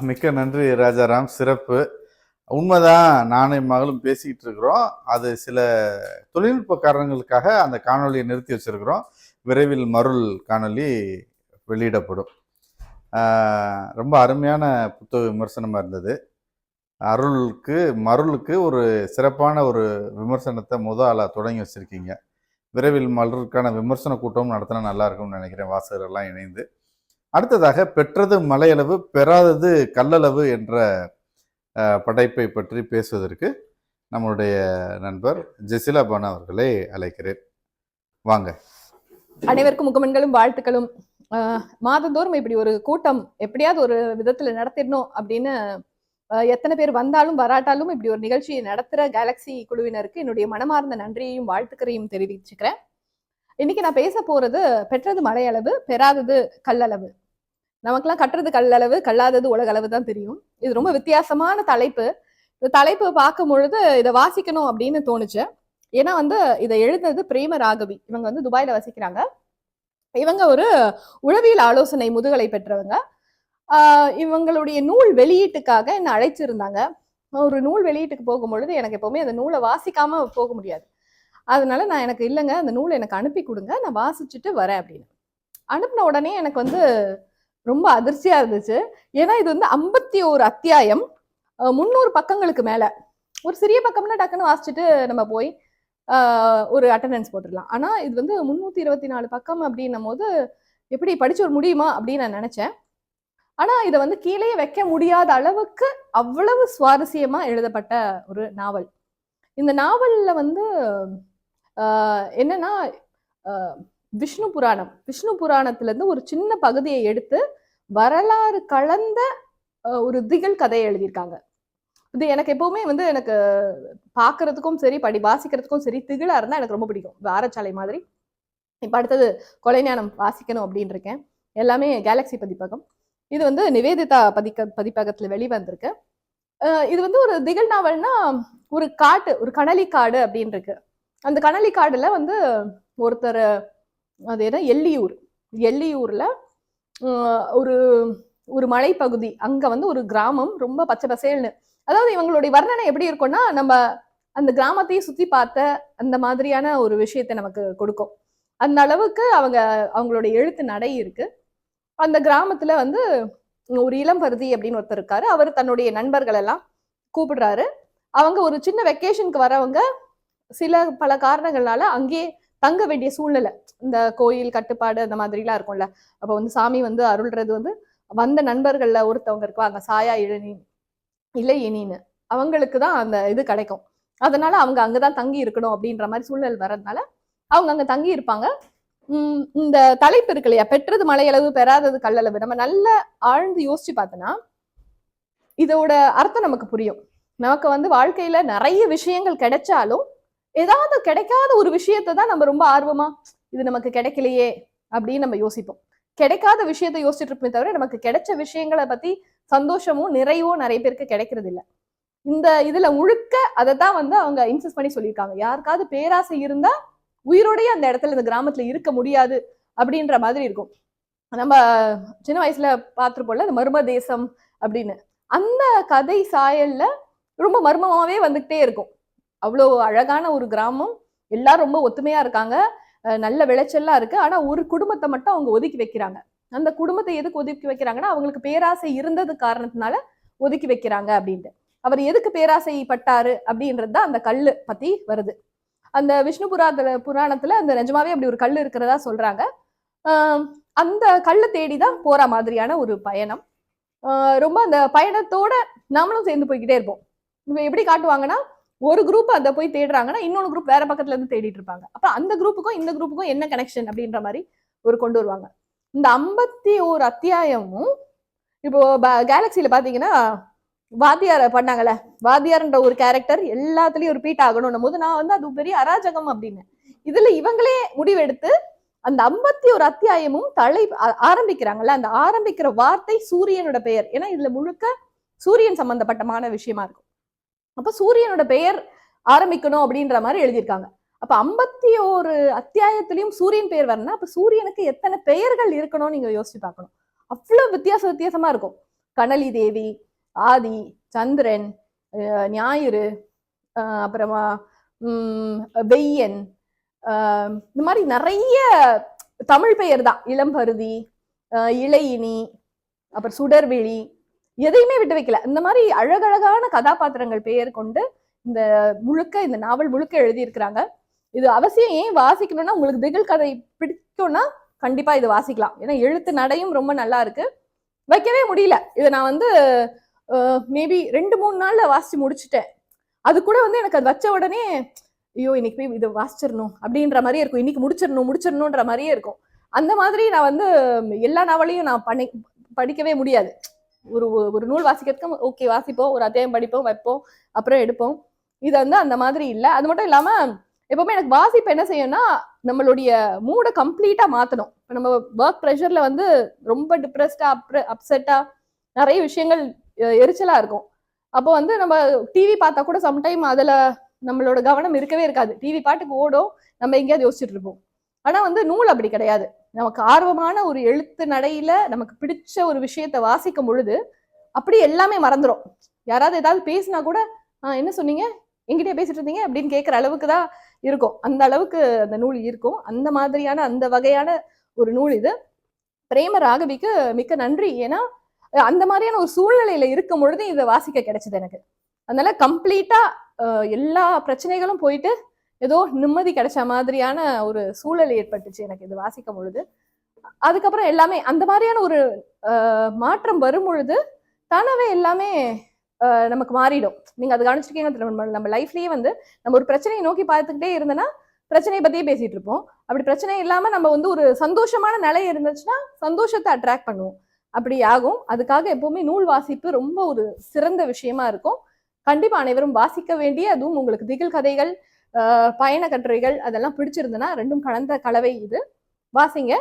மிக்க நன்றி ராஜாராம். சிறப்பு. உண்மைதான் நானும் என் மகளும் பேசிக்கிட்டு இருக்கிறோம். அது சில தொழில்நுட்ப காரணங்களுக்காக அந்த காணொளியை நிறுத்தி வச்சிருக்கிறோம். விரைவில் மருள் காணொளி வெளியிடப்படும். ரொம்ப அருமையான புத்தக விமர்சனமாக இருந்தது. அருளுக்கு மருளுக்கு ஒரு சிறப்பான ஒரு விமர்சனத்தை முதல் தொடங்கி வச்சுருக்கீங்க. விரைவில் மலருக்கான விமர்சன கூட்டமும் நடத்தினா நல்லா இருக்கும்னு நினைக்கிறேன். வாசகரெல்லாம் இணைந்து. அடுத்ததாக பெற்றது மலையளவு பெறாதது கல்லளவு என்ற படைப்பை பற்றி பேசுவதற்கு நம்மளுடைய நண்பர் ஜெசிலா பானா அவர்களை அழைக்கிறேன். வாங்க. அனைவருக்கும் முகமன்களும் வாழ்த்துக்களும். மாதந்தோறும் இப்படி ஒரு கூட்டம் எப்படியாவது ஒரு விதத்துல நடத்திடணும் அப்படின்னு எத்தனை பேர் வந்தாலும் வராட்டாலும் இப்படி ஒரு நிகழ்ச்சியை நடத்துற கேலக்ஸி குழுவினருக்கு என்னுடைய மனமார்ந்த நன்றியையும் வாழ்த்துக்களையும் தெரிவிச்சுக்கிறேன். இன்னைக்கு நான் பேச போறது பெற்றது மலையளவு பெறாதது கல்லளவு. நமக்கெல்லாம் கட்டுறது கல்லளவு கல்லாதது உலகளவு தான் தெரியும். இது ரொம்ப வித்தியாசமான தலைப்பு. இந்த தலைப்பு பார்க்கும் பொழுது இதை வாசிக்கணும் அப்படின்னு தோணுச்சு. ஏன்னா வந்து இதை எழுதுனது பிரேம ராகவி. இவங்க வந்து துபாயில வசிக்கிறாங்க. இவங்க ஒரு உளவியல் ஆலோசனை முதுகலை பெற்றவங்க. இவங்களுடைய நூல் வெளியீட்டுக்காக என்ன அழைச்சிருந்தாங்க. ஒரு நூல் வெளியீட்டுக்கு போகும்பொழுது எனக்கு எப்பவுமே அந்த நூலை வாசிக்காம போக முடியாது. அதனால நான் எனக்கு இல்லைங்க அந்த நூலை எனக்கு அனுப்பி கொடுங்க நான் வாசிச்சுட்டு வரேன் அப்படின்னு. அனுப்பின உடனே எனக்கு வந்து ரொம்ப அதிர்ச்சியா இருந்துச்சு. ஏன்னா இது வந்து ஐம்பத்தி ஒரு அத்தியாயம் முந்நூறு பக்கங்களுக்கு மேல. ஒரு சிறிய பக்கம்னா டக்குன்னு வாசிச்சுட்டு நம்ம போய் ஒரு அட்டண்டன்ஸ் போட்டுடலாம். ஆனா இது வந்து முந்நூத்தி இருபத்தி நாலு பக்கம் அப்படின்னும் போது எப்படி படிச்சு ஒரு முடியுமா அப்படின்னு நான் நினைச்சேன். ஆனா இதை வந்து கீழே வைக்க முடியாத அளவுக்கு அவ்வளவு சுவாரஸ்யமா எழுதப்பட்ட ஒரு நாவல். இந்த நாவலில் வந்து என்னன்னா விஷ்ணு புராணம். விஷ்ணு புராணத்திலேருந்து ஒரு சின்ன பகுதியை எடுத்து வரலாறு கலந்த ஒரு திகழ் கதையை எழுதியிருக்காங்க. இது எனக்கு எப்பவுமே வந்து எனக்கு பார்க்கறதுக்கும் சரி படி வாசிக்கிறதுக்கும் சரி திகழாக இருந்தால் எனக்கு ரொம்ப பிடிக்கும். வாரச்சாலை மாதிரி. இப்போ அடுத்தது கொலைஞானம் வாசிக்கணும் அப்படின்னு இருக்கேன் எல்லாமே கேலக்ஸி பதிப்பகம். இது வந்து நிவேதிதா பதிக்க பதிப்பகத்தில் வெளிவந்திருக்கு. இது வந்து ஒரு திகழ் நாவல்னா ஒரு காட்டு ஒரு கனலி காடு அப்படின்னு இருக்கு அந்த கனலி வந்து ஒருத்தர் அது என்ன? எல்லியூர் எள்ளியூரில் ஒரு ஒரு மலைப்பகுதி. அங்கே வந்து ஒரு கிராமம் ரொம்ப பச்சை பசேல்னு. அதாவது இவங்களுடைய வர்ணனை எப்படி இருக்கும்னா நம்ம அந்த கிராமத்தையும் சுற்றி பார்த்த அந்த மாதிரியான ஒரு விஷயத்தை நமக்கு கொடுக்கும். அந்த அளவுக்கு அவங்க அவங்களுடைய எழுத்து நடை இருக்கு. அந்த கிராமத்தில் வந்து ஒரு இளம் பருதி அப்படின்னு ஒருத்தர் இருக்காரு. அவர் தன்னுடைய நண்பர்கள் எல்லாம் கூப்பிடுறாரு. அவங்க ஒரு சின்ன வெக்கேஷனுக்கு வரவங்க சில பல காரணங்களால அங்கேயே தங்க வேண்டிய சூழ்நிலை. இந்த கோயில் கட்டுப்பாடு அந்த மாதிரிலாம் இருக்கும்ல. அப்போ வந்து சாமி வந்து அருள்றது வந்து வந்த நண்பர்கள்ல ஒருத்தவங்க இருக்குவாங்க சாயா இளநீ இல்லை இனின்னு. அவங்களுக்கு தான் அந்த இது கிடைக்கும். அதனால அவங்க அங்கதான் தங்கி இருக்கணும் அப்படின்ற மாதிரி சூழ்நிலை வர்றதுனால அவங்க அங்க தங்கி இருப்பாங்க. உம் இந்த தலைப்பு இருக்கு இல்லையா? பெற்றது மலையளவு பெறாதது கல்லளவு. நம்ம நல்லா ஆழ்ந்து யோசிச்சு பார்த்தோன்னா இதோட அர்த்தம் நமக்கு புரியும். நமக்கு வந்து வாழ்க்கையில நிறைய விஷயங்கள் கிடைச்சாலும் ஏதாவது கிடைக்காத ஒரு விஷயத்தை தான் நம்ம ரொம்ப ஆர்வமா இது நமக்கு கிடைக்கலையே அப்படின்னு நம்ம யோசிப்போம். கிடைக்காத விஷயத்தை யோசிச்சுட்டு இருப்போமே தவிர நமக்கு கிடைச்ச விஷயங்களை பத்தி சந்தோஷமும் நிறைவும் நிறைய பேருக்கு கிடைக்கிறது இல்ல. இந்த இதுல முழுக்க அதை தான் வந்து அவங்க இன்சிஸ்ட் பண்ணி சொல்லியிருக்காங்க. யாருக்காவது பேராசை இருந்தா உயிரோடயே அந்த இடத்துல இந்த கிராமத்துல இருக்க முடியாது அப்படின்ற மாதிரி இருக்கும். நம்ம சின்ன வயசுல பார்த்துருப்போம்ல அந்த மர்ம தேசம் அப்படின்னு. அந்த கதை சாயல்ல ரொம்ப மர்மமாவே வந்துகிட்டே இருக்கும். அவ்வளோ அழகான ஒரு கிராமம். எல்லாரும் ரொம்ப ஒத்துமையா இருக்காங்க. நல்ல விளைச்சல்லாம் இருக்கு. ஆனா ஒரு குடும்பத்தை மட்டும் அவங்க ஒதுக்கி வைக்கிறாங்க. அந்த குடும்பத்தை எதுக்கு ஒதுக்கி வைக்கிறாங்கன்னா அவங்களுக்கு பேராசை இருந்தது காரணத்தினால ஒதுக்கி வைக்கிறாங்க அப்படின்ட்டு. அவர் எதுக்கு பேராசைப்பட்டாரு அப்படின்றது தான் அந்த கல் பத்தி வருது. அந்த விஷ்ணு புராத புராணத்துல அந்த நிஜமாவே அப்படி ஒரு கல் இருக்கிறதா சொல்றாங்க. அந்த கல்லை தேடி தான் போற மாதிரியான ஒரு பயணம். ரொம்ப அந்த பயணத்தோட நாமளும் சேர்ந்து போய்கிட்டே இருப்போம். இப்போ எப்படி காட்டுவாங்கன்னா ஒரு குரூப் அதை போய் தேடுறாங்கன்னா இன்னொரு குரூப் வேற பக்கத்துல இருந்து தேடிட்டு இருப்பாங்க. அப்ப அந்த குரூப்புக்கும் இந்த குரூப்புக்கும் என்ன கனெக்ஷன் அப்படின்ற மாதிரி ஒரு கொண்டு வருவாங்க. இந்த ஐம்பத்தி ஒரு அத்தியாயமும் இப்போ கேலக்சியில பாத்தீங்கன்னா வாத்தியார் பண்ணாங்கல்ல. வாத்தியார்ன்ற ஒரு கேரக்டர் எல்லாத்துலயும் ரிப்பீட் ஆகணும் போது நான் வந்து அது பெரிய அராஜகம் அப்படின்னு. இதுல இவங்களே முடிவெடுத்து அந்த ஐம்பத்தி ஒரு அத்தியாயமும் தலை ஆரம்பிக்கிறாங்கல்ல. அந்த ஆரம்பிக்கிற வார்த்தை சூரியனோட பெயர். ஏன்னா இதுல முழுக்க சூரியன் சம்பந்தப்பட்டமான விஷயமா இருக்கும். அப்ப சூரியனோட பெயர் ஆரம்பிக்கணும் அப்படின்ற மாதிரி எழுதியிருக்காங்க. அப்ப ஐம்பத்தி ஒரு அத்தியாயத்திலையும் சூரியன் பெயர் வரணும்னா அப்ப சூரியனுக்கு எத்தனை பெயர்கள் இருக்கணும்னு நீங்க யோசிச்சு பார்க்கணும். அவ்வளவு வித்தியாச வித்தியாசமா இருக்கும். கனலி தேவி ஆதி சந்திரன் ஞாயிறு அப்புறமா வெய்யன் இந்த மாதிரி நிறைய தமிழ் பெயர் தான் இளம்பருதி இளையினி அப்புறம் சுடர்விழி எதையுமே விட்டு வைக்கல. இந்த மாதிரி அழகழகான கதாபாத்திரங்கள் பெயர் கொண்டு இந்த முழுக்க இந்த நாவல் முழுக்க எழுதியிருக்கிறாங்க. இது அவசியம் ஏன் வாசிக்கணும்னா உங்களுக்கு திகில் கதை பிடிக்கும்னா கண்டிப்பா இது வாசிக்கலாம். ஏன்னா எழுத்து நடையும் ரொம்ப நல்லா இருக்கு. வைக்கவே முடியல. இதை நான் வந்து மேபி ரெண்டு மூணு நாள்ல வாசிச்சு முடிச்சிட்டேன். அது கூட வந்து எனக்கு அது வச்ச உடனே ஐயோ இன்னைக்கு போய் இதை வாசிச்சிடணும் அப்படின்ற மாதிரியே இருக்கும். இன்னைக்கு முடிச்சிடணும் முடிச்சிடணுன்ற மாதிரியே இருக்கும். அந்த மாதிரி நான் வந்து எல்லா நாவலையும் நான் பண்ணி படிக்கவே முடியாது. ஒரு ஒரு- நூல் வாசிக்கிறதுக்கு ஓகே வாசிப்போம் ஒரு அத்தியாயம் படிப்போம் வைப்போம் அப்புறம் எடுப்போம். இது வந்து அந்த மாதிரி இல்லை. அது மட்டும் இல்லாம எப்பவுமே எனக்கு வாசிப்பு என்ன செய்யும்னா நம்மளுடைய மூடை கம்ப்ளீட்டா மாத்தணும். இப்போ நம்ம ஒர்க் ப்ரெஷர்ல வந்து ரொம்ப டிப்ரெஸ்டா அப்செட்டா நிறைய விஷயங்கள் எரிச்சலாக எரிச்சலா இருக்கும். அப்போ வந்து நம்ம டிவி பார்த்தா கூட சம்டைம் அதுல நம்மளோட கவனம் இருக்கவே இருக்காது. டிவி பாட்டுக்கு ஓடும் நம்ம எங்கேயாவது யோசிச்சுட்டு இருப்போம். ஆனா வந்து நூல் அப்படி கிடையாது. நமக்கு ஆர்வமான ஒரு எழுத்து நடையில நமக்கு பிடிச்ச ஒரு விஷயத்த வாசிக்கும் பொழுது அப்படி எல்லாமே மறந்துடும் யாராவது ஏதாவது பேசினா கூட ஆ என்ன சொன்னீங்க? எங்கிட்டே பேசிட்டு இருந்தீங்க? அப்படின்னு கேட்குற அளவுக்கு தான் இருக்கும். அந்த அளவுக்கு அந்த நூல் இருக்கும். அந்த மாதிரியான அந்த வகையான ஒரு நூல் இது. பிரேம ராகவிக்கு மிக்க நன்றி. ஏன்னா அந்த மாதிரியான ஒரு சூழ்நிலையில இருக்கும் பொழுது இதை வாசிக்க கிடைச்சது எனக்கு. அதனால கம்ப்ளீட்டா எல்லா பிரச்சனைகளும் போயிட்டு ஏதோ நிம்மதி கிடைச்ச மாதிரியான ஒரு சூழல் ஏற்பட்டுச்சு எனக்கு இது வாசிக்கும் பொழுது. அதுக்கப்புறம் எல்லாமே அந்த மாதிரியான ஒரு மாற்றம் வரும் பொழுது தானாவே எல்லாமே நமக்கு மாறிடும். நீங்க அது கவனிச்சிருக்கீங்க நம்ம லைஃப்லயே வந்து நம்ம ஒரு பிரச்சனையை நோக்கி பார்த்துக்கிட்டே இருந்தோன்னா பிரச்சனையை பத்தியே பேசிட்டு இருப்போம். அப்படி பிரச்சனை இல்லாம நம்ம வந்து ஒரு சந்தோஷமான நிலை இருந்துச்சுன்னா சந்தோஷத்தை அட்ராக்ட் பண்ணுவோம். அப்படி ஆகும். அதுக்காக எப்பவுமே நூல் வாசிப்பு ரொம்ப ஒரு சிறந்த விஷயமா இருக்கும். கண்டிப்பா அனைவரும் வாசிக்க வேண்டிய அதுவும் உங்களுக்கு திகில் கதைகள் பயண கட்டுரைகள் அதெல்லாம் பிடிச்சிருந்ததுன்னா ரெண்டும் கலந்த கலவை இது. வாசிங்க.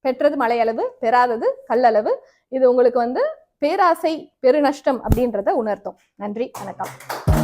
பெற்றது மலையளவு பெறாதது கல்லளவு. இது உங்களுக்கு வந்து பேராசை பெருநஷ்டம் அப்படின்றத உணர்த்தும். நன்றி. வணக்கம்.